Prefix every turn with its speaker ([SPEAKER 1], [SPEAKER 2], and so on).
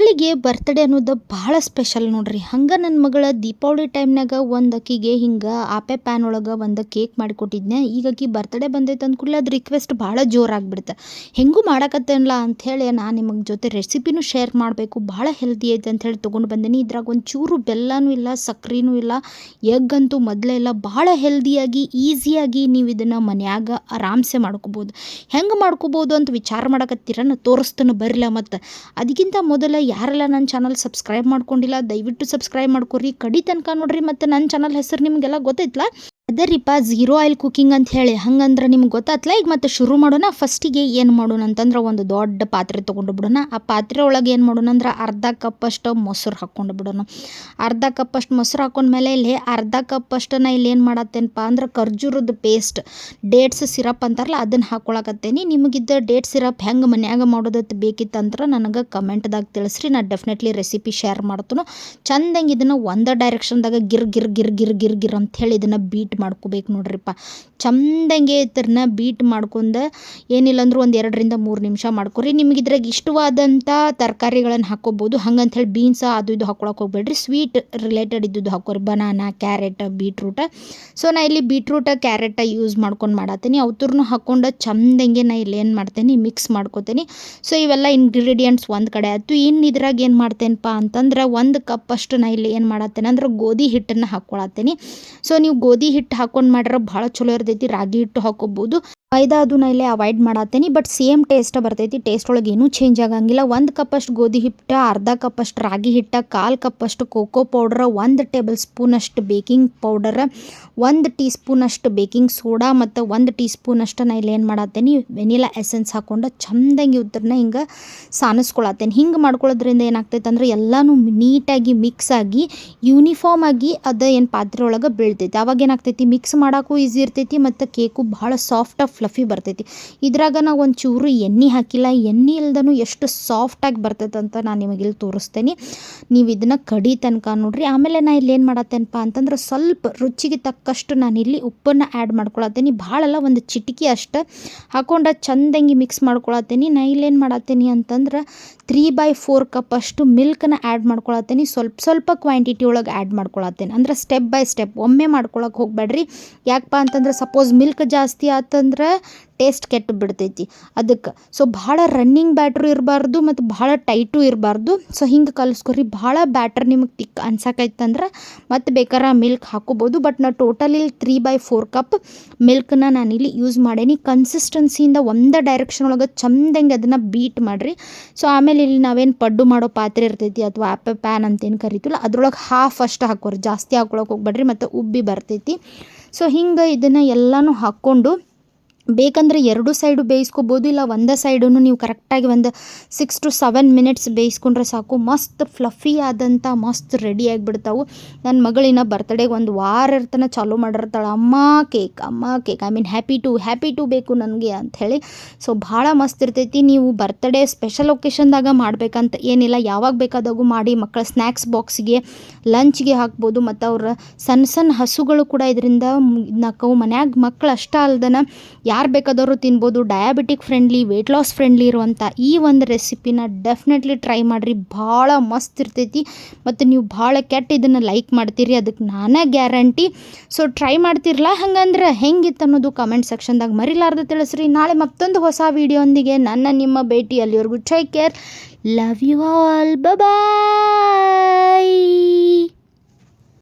[SPEAKER 1] ಮಕ್ಕಳಿಗೆ ಬರ್ತ್ಡೇ ಅನ್ನೋದು ಭಾಳ ಸ್ಪೆಷಲ್ ನೋಡ್ರಿ. ಹಂಗೆ ನನ್ನ ಮಗಳ ದೀಪಾವಳಿ ಟೈಮ್ನಾಗ ಒಂದು ಅಕ್ಕಿಗೆ ಹಿಂಗೆ ಆಪೆ ಪ್ಯಾನ್ ಒಳಗೆ ಒಂದು ಕೇಕ್ ಮಾಡಿಕೊಟ್ಟಿದ್ನೆ ಈಗ ಅಕ್ಕಿ ಬರ್ತ್ಡೇ ಬಂದೈತೆ ಅಂದ ಕೂಡಲೇ ಅದು ರಿಕ್ವೆಸ್ಟ್ ಭಾಳ ಜೋರಾಗ್ಬಿಡ್ತು ಹೆಂಗೂ ಮಾಡಕತ್ತೇನಲ್ಲ ಅಂಥೇಳಿ ನಾನು ನಿಮಗೆ ಜೊತೆ ರೆಸಿಪಿನೂ ಶೇರ್ ಮಾಡಬೇಕು. ಭಾಳ ಹೆಲ್ದಿ ಐತೆ ಅಂಥೇಳಿ ತೊಗೊಂಡು ಬಂದೀನಿ. ಇದ್ರಾಗ ಒಂದು ಚೂರು ಬೆಲ್ಲನೂ ಇಲ್ಲ, ಸಕ್ರೆನೂ ಇಲ್ಲ ಎಗ್ ಅಂತೂ ಮೊದಲೇ ಇಲ್ಲ. ಭಾಳ ಹೆಲ್ದಿಯಾಗಿ ಈಸಿಯಾಗಿ ನೀವು ಇದನ್ನು ಮನ್ಯಾಗ ಆರಾಮ್ಸೆ ಮಾಡ್ಕೋಬೋದು. ಹೆಂಗೆ ಮಾಡ್ಕೋಬೋದು ಅಂತ ವಿಚಾರ ಮಾಡಕತ್ತೀರ ನಾನು ತೋರಿಸ್ತಾನೆ ಬರಲ್ಲ ಮತ್ತು. ಅದಕ್ಕಿಂತ ಮೊದಲು ಯಾರೆಲ್ಲ ನನ್ನ ಚಾನಲ್ ಸಬ್ಸ್ಕ್ರೈಬ್ ಮಾಡ್ಕೊಂಡಿಲ್ಲ, ದಯವಿಟ್ಟು ಸಬ್ಸ್ಕ್ರೈಬ್ ಮಾಡ್ಕೊರಿ. ಕಡಿ ತನಕ ನೋಡ್ರಿ ಮತ್ತು ನನ್ನ ಚಾನಲ್ ಹೆಸರು ನಿಮಗೆಲ್ಲ ಗೊತ್ತೈತ್ಲ? ಅದೇ ರೀಪ ಝೀರೋ ಆಯಿಲ್ ಕುಕ್ಕಿಂಗ್ ಅಂತ ಹೇಳಿ. ಹಂಗಂದ್ರೆ ನಿಮ್ಗೆ ಗೊತ್ತಾತ್ಲ? ಈಗ ಮತ್ತೆ ಶುರು ಮಾಡೋಣ. ಫಸ್ಟಿಗೆ ಏನು ಮಾಡೋಣ ಅಂತಂದ್ರೆ ಒಂದು ದೊಡ್ಡ ಪಾತ್ರೆ ತೊಗೊಂಡು ಬಿಡೋಣ. ಆ ಪಾತ್ರೆ ಒಳಗೆ ಏನು ಮಾಡೋಣ ಅಂದ್ರೆ ಅರ್ಧ ಕಪ್ಪಷ್ಟು ಮೊಸರು ಹಾಕ್ಕೊಂಡು ಬಿಡೋಣ. ಅರ್ಧ ಕಪ್ಪಷ್ಟು ಮೊಸರು ಹಾಕೊಂಡ್ಮೇಲೆ ಇಲ್ಲಿ ಅರ್ಧ ಕಪ್ಪಷ್ಟು ನಾ ಇಲ್ಲಿ ಏನು ಮಾಡತ್ತೇನಪ್ಪ ಅಂದ್ರೆ ಖರ್ಜೂರದ ಪೇಸ್ಟ್ ಡೇಟ್ಸ್ ಸಿರಪ್ ಅಂತಾರಲ್ಲ, ಅದನ್ನು ಹಾಕ್ಕೊಳಕತ್ತೇನಿ ನಿಮಗಿದ್ದ ಡೇಟ್ ಸಿರಪ್ ಹೆಂಗೆ ಮನ್ಯಾಗ ಮಾಡೋದತ್ತು ಬೇಕಿತ್ತಂದ್ರೆ ನನಗೆ ಕಮೆಂಟ್ದಾಗ ತಿಳಿಸ್ರಿ. ನಾನು ಡೆಫಿನೆಟ್ಲಿ ರೆಸಿಪಿ ಶೇರ್ ಮಾಡ್ತೇನೆ. ಚಂದಂಗೆ ಇದನ್ನು ಒಂದು ಡೈರೆಕ್ಷನ್ದಾಗ ಗಿರ್ ಗಿರ್ ಗಿರ್ ಗಿರ್ ಗಿರ್ ಗಿರ್ ಅಂತ ಹೇಳಿ ಇದನ್ನು ಬೀಟ್ ಮಾಡ್ಕೋಬೇಕು ನೋಡ್ರಿಪ್ಪ. ಚಂದಂಗೆ ಇದ್ರನ್ನ ಬೀಟ್ ಮಾಡ್ಕೊಂಡು ಏನಿಲ್ಲ ಅಂದ್ರೂ ಒಂದು ಎರಡರಿಂದ ಮೂರು ನಿಮಿಷ ಮಾಡ್ಕೊರಿ. ನಿಮ್ಗೆ ಇದ್ರಾಗ ಇಷ್ಟವಾದಂಥ ತರಕಾರಿಗಳನ್ನು ಹಾಕ್ಕೋಬೋದು ಹಂಗಂಥೇಳಿ ಬೀನ್ಸ ಅದು ಇದು ಹಾಕೊಳಕ್ಕೆ ಹೋಗ್ಬೇಡ್ರಿ. ಸ್ವೀಟ್ ರಿಲೇಟೆಡ್ ಇದ್ದುದ್ದು ಹಾಕೋರಿ. ಬನಾನಾ ಕ್ಯಾರೆಟ್ ಬೀಟ್ರೂಟ ಸೊ ನಾ ಇಲ್ಲಿ ಬೀಟ್ರೂಟ ಕ್ಯಾರೆಟ ಯೂಸ್ ಮಾಡ್ಕೊಂಡು ಮಾಡತ್ತೀನಿ ಅವತ್ತೂ ಹಾಕ್ಕೊಂಡು ಚಂದಂಗೆ ನಾ ಇಲ್ಲಿ ಏನು ಮಾಡ್ತೇನೆ ಮಿಕ್ಸ್ ಮಾಡ್ಕೋತೀನಿ. ಸೊ ಇವೆಲ್ಲ ಇಂಗ್ರೀಡಿಯೆಂಟ್ಸ್ ಒಂದು ಕಡೆ ಆಯ್ತು. ಇನ್ನು ಇದ್ರಾಗ ಏನು ಮಾಡ್ತೇನಪ್ಪ ಅಂತಂದ್ರೆ ಒಂದು ಕಪ್ ಅಷ್ಟು ನಾ ಇಲ್ಲಿ ಏನು ಮಾಡತ್ತೇನೆ ಅಂದ್ರೆ ಗೋಧಿ ಹಿಟ್ಟನ್ನು ಹಾಕ್ಕೊಳತ್ತೀನಿ ಸೊ ನೀವು ಗೋಧಿ ಹಿಟ್ಟು ಹಾಕೊಂಡು ಮಾಡ್ರೆ ಭಾಳ ಚಲೋ ಇರ್ತೈತಿ. ರಾಗಿ ಹಿಟ್ಟು ಹಾಕೋಬೋದು. ಮೈದಾ ಅದು ನಾ ಇಲ್ಲೇ ಅವಾಯ್ಡ್ ಮಾಡತ್ತೀನಿ ಬಟ್ ಸೇಮ್ ಟೇಸ್ಟ್ ಬರ್ತೈತಿ. ಟೇಸ್ಟ್ ಒಳಗೆ ಏನೂ ಚೇಂಜ್ ಆಗಂಗಿಲ್ಲ. ಒಂದು ಕಪ್ಪಷ್ಟು ಗೋಧಿ ಹಿಟ್ಟು, ಅರ್ಧ ಕಪ್ಪಷ್ಟು ರಾಗಿ ಹಿಟ್ಟು, ಕಾಲು ಕಪ್ಪಷ್ಟು ಕೋಕೋ ಪೌಡ್ರ ಒಂದು ಟೇಬಲ್ ಸ್ಪೂನಷ್ಟು ಬೇಕಿಂಗ್ ಪೌಡರ್ ಒಂದು ಟೀ ಸ್ಪೂನಷ್ಟು ಬೇಕಿಂಗ್ ಸೋಡಾ ಮತ್ತು ಒಂದು ಟೀ ಸ್ಪೂನಷ್ಟು ನಾ ಇಲ್ಲೇನು ಮಾಡತ್ತೀನಿ ವೆನಿಲಾ ಎಸೆನ್ಸ್ ಹಾಕ್ಕೊಂಡು ಚಂದಂಗೆ ಇವ್ರನ್ನ ಹಿಂಗೆ ಸಾನಿಸ್ಕೊಳತ್ತೇನೆ. ಹಿಂಗೆ ಮಾಡ್ಕೊಳ್ಳೋದ್ರಿಂದ ಏನಾಗ್ತೈತೆ ಅಂದ್ರೆ ಎಲ್ಲನೂ ನೀಟಾಗಿ ಮಿಕ್ಸ್ ಆಗಿ ಯೂನಿಫಾರ್ಮ್ ಆಗಿ ಅದು ಏನು ಪಾತ್ರೆ ಒಳಗೆ ಬೀಳ್ತೈತಿ. ಅವಾಗ ಏನಾಗ್ತೈತಿ? ಮಿಕ್ಸ್ ಮಾಡೋಕ್ಕೂ ಈಸಿ ಇರ್ತೈತಿ, ಮತ್ತು ಕೇಕು ಭಾಳ ಸಾಫ್ಟ್ ಫ್ಲಫಿ ಬರ್ತೈತಿ. ಇದ್ರಾಗ ನಾವು ಒಂದು ಚೂರು ಎಣ್ಣೆ ಹಾಕಿಲ್ಲ. ಎಣ್ಣೆ ಇಲ್ದನೂ ಎಷ್ಟು ಸಾಫ್ಟಾಗಿ ಬರ್ತೈತೆ ಅಂತ ನಾನು ನಿಮಗೆ ಇಲ್ಲಿ ತೋರಿಸ್ತೇನೆ. ನೀವು ಇದನ್ನು ಕಡಿ ತನಕ ನೋಡ್ರಿ. ಆಮೇಲೆ ನಾ ಇಲ್ಲಿ ಏನು ಮಾಡತ್ತೇನಪ್ಪ ಅಂತಂದ್ರೆ ಸ್ವಲ್ಪ ರುಚಿಗೆ ತಕ್ಕಷ್ಟು ನಾನು ಇಲ್ಲಿ ಉಪ್ಪನ್ನು ಆ್ಯಡ್ ಮಾಡ್ಕೊಳತ್ತೀನಿ. ಭಾಳಲ್ಲ ಒಂದು ಚಿಟಿಕಿ ಅಷ್ಟು ಹಾಕೊಂಡು ಚಂದಂಗಿ ಮಿಕ್ಸ್ ಮಾಡ್ಕೊಳತ್ತೀನಿ. ನಾ ಇಲ್ಲಿ ಏನು ಮಾಡತ್ತೀನಿ ಅಂತಂದ್ರೆ ತ್ರೀ ಬೈ ಫೋರ್ ಕಪ್ ಅಷ್ಟು ಮಿಲ್ಕನ್ನ ಆ್ಯಡ್ ಮಾಡ್ಕೊಳತ್ತೀನಿ. ಸ್ವಲ್ಪ ಸ್ವಲ್ಪ ಕ್ವಾಂಟಿಟಿ ಒಳಗೆ ಆ್ಯಡ್ ಮಾಡ್ಕೊಳತ್ತೇನೆ. ಅಂದ್ರೆ ಸ್ಟೆಪ್ ಬೈ ಸ್ಟೆಪ್ ಒಮ್ಮೆ ಮಾಡ್ಕೊಳಕ್ಕೆ ಹೋಗಬೇಡ್ರಿ ಯಾಕಪ್ಪ ಅಂತಂದ್ರೆ ಸಪೋಸ್ ಮಿಲ್ಕ್ ಜಾಸ್ತಿ ಆತಂದ್ರೆ ಟೇಸ್ಟ್ ಕೆಟ್ಟು ಬಿಡ್ತೈತಿ. ಅದಕ್ಕೆ ಸೊ ಭಾಳ ರನ್ನಿಂಗ್ ಬ್ಯಾಟ್ರು ಇರಬಾರ್ದು ಮತ್ತು ಭಾಳ ಟೈಟು ಇರಬಾರ್ದು. ಸೊ ಹಿಂಗೆ ಕಲಿಸ್ಕೊರಿ, ಭಾಳ ಬ್ಯಾಟ್ರ್ ನಿಮಗೆ ಟಿಕ್ ಅನ್ಸಕೈತಂದ್ರೆ ಮತ್ತು ಬೇಕಾರ ಮಿಲ್ಕ್ ಹಾಕೋಬೋದು. ಬಟ್ ನಾ totally three by four cup ಮಿಲ್ಕನ್ನ ನಾನಿಲ್ಲಿ ಯೂಸ್ ಮಾಡೇನಿ. ಕನ್ಸಿಸ್ಟೆನ್ಸಿಯಿಂದ ಒಂದೇ ಡೈರೆಕ್ಷನ್ ಒಳಗೆ ಚಂದಂಗೆ ಅದನ್ನು ಬೀಟ್ ಮಾಡಿರಿ. ಸೊ ಆಮೇಲೆ ಇಲ್ಲಿ ನಾವೇನು ಪಡ್ಡು ಮಾಡೋ ಪಾತ್ರೆ ಇರ್ತೈತಿ ಅಥವಾ ಆ್ಯಪ್ ಪ್ಯಾನ್ ಅಂತೇನು ಕರಿತೀವಲ್ಲ, ಅದ್ರೊಳಗೆ ಹಾಫ್ ಅಷ್ಟು ಹಾಕೋರಿ ಜಾಸ್ತಿ ಹಾಕೊಳಕ್ಕೆ ಹೋಗ್ಬೇಡ್ರಿ, ಮತ್ತು ಉಬ್ಬಿ ಬರ್ತೈತಿ. ಸೊ ಹಿಂಗೆ ಇದನ್ನು ಎಲ್ಲನೂ ಹಾಕ್ಕೊಂಡು ಬೇಕಂದ್ರೆ ಎರಡು ಸೈಡು ಬೇಯಿಸ್ಕೋಬೋದು, ಇಲ್ಲ ಒಂದೇ ಸೈಡನ್ನು ನೀವು ಕರೆಕ್ಟಾಗಿ ಒಂದು ಸಿಕ್ಸ್ ಟು ಸೆವೆನ್ ಮಿನಿಟ್ಸ್ ಬೇಯಿಸ್ಕೊಂಡ್ರೆ ಸಾಕು. ಮಸ್ತ್ ಫ್ಲಫಿ ಆದಂಥ ಮಸ್ತ್ ರೆಡಿ ಆಗಿಬಿಡ್ತಾವೆ. ನನ್ನ ಮಗಳಿನ ಬರ್ತಡೇಗೆ ಒಂದು ವಾರ ಇರ್ತನ, ಚಾಲೂ ಮಾಡಿರ್ತಾಳೆ. ಅಮ್ಮ ಕೇಕ್ ಅಮ್ಮ cake I mean happy to happy to ಬೇಕು ನನಗೆ ಅಂಥೇಳಿ ಸೊ ಭಾಳ ಮಸ್ತ್ ಇರ್ತೈತಿ. ನೀವು ಬರ್ತಡೇ ಸ್ಪೆಷಲ್ ಒಕೇಶನ್ದಾಗ ಮಾಡಬೇಕಂತ ಏನಿಲ್ಲ. ಯಾವಾಗ ಬೇಕಾದಾಗೂ ಮಾಡಿ ಮಕ್ಕಳ ಸ್ನ್ಯಾಕ್ಸ್ ಬಾಕ್ಸ್ಗೆ ಲಂಚ್ಗೆ ಹಾಕ್ಬೋದು. ಮತ್ತು ಅವ್ರ ಸಣ್ಣ ಸಣ್ಣ ಹಸುಗಳು ಕೂಡ ಇದರಿಂದ ನಾಲ್ಕವು ಮನ್ಯಾಗ ಮಕ್ಕಳು ಅಷ್ಟ ಅಲ್ದನ ಯಾರು ಬೇಕಾದವರು ತಿನ್ಬೋದು diabetic friendly weight loss friendly ಇರುವಂಥ ಈ ಒಂದು ರೆಸಿಪಿನ ಡೆಫಿನೆಟ್ಲಿ ಟ್ರೈ ಮಾಡಿರಿ. ಭಾಳ ಮಸ್ತ್ ಇರ್ತೈತಿ. ಮತ್ತು ನೀವು ಭಾಳ ಕೆಟ್ಟ ಇದನ್ನು ಲೈಕ್ ಮಾಡ್ತೀರಿ. ಅದಕ್ಕೆ ನಾನೇ ಗ್ಯಾರಂಟಿ ಸೊ ಟ್ರೈ ಮಾಡ್ತಿರಲ್ಲ ಹಂಗಂದ್ರೆ ಹೆಂಗಿತ್ತು ಅನ್ನೋದು ಕಮೆಂಟ್ ಸೆಕ್ಷನ್ದಾಗ ಮರಿಲಾರ್ದು ತಿಳಿಸ್ರಿ. ನಾಳೆ ಮತ್ತೊಂದು ಹೊಸ ವೀಡಿಯೋಂದಿಗೆ ನನ್ನ ನಿಮ್ಮ ಭೇಟಿ. ಅಲ್ಲಿವರೆಗೂ take care love you all bye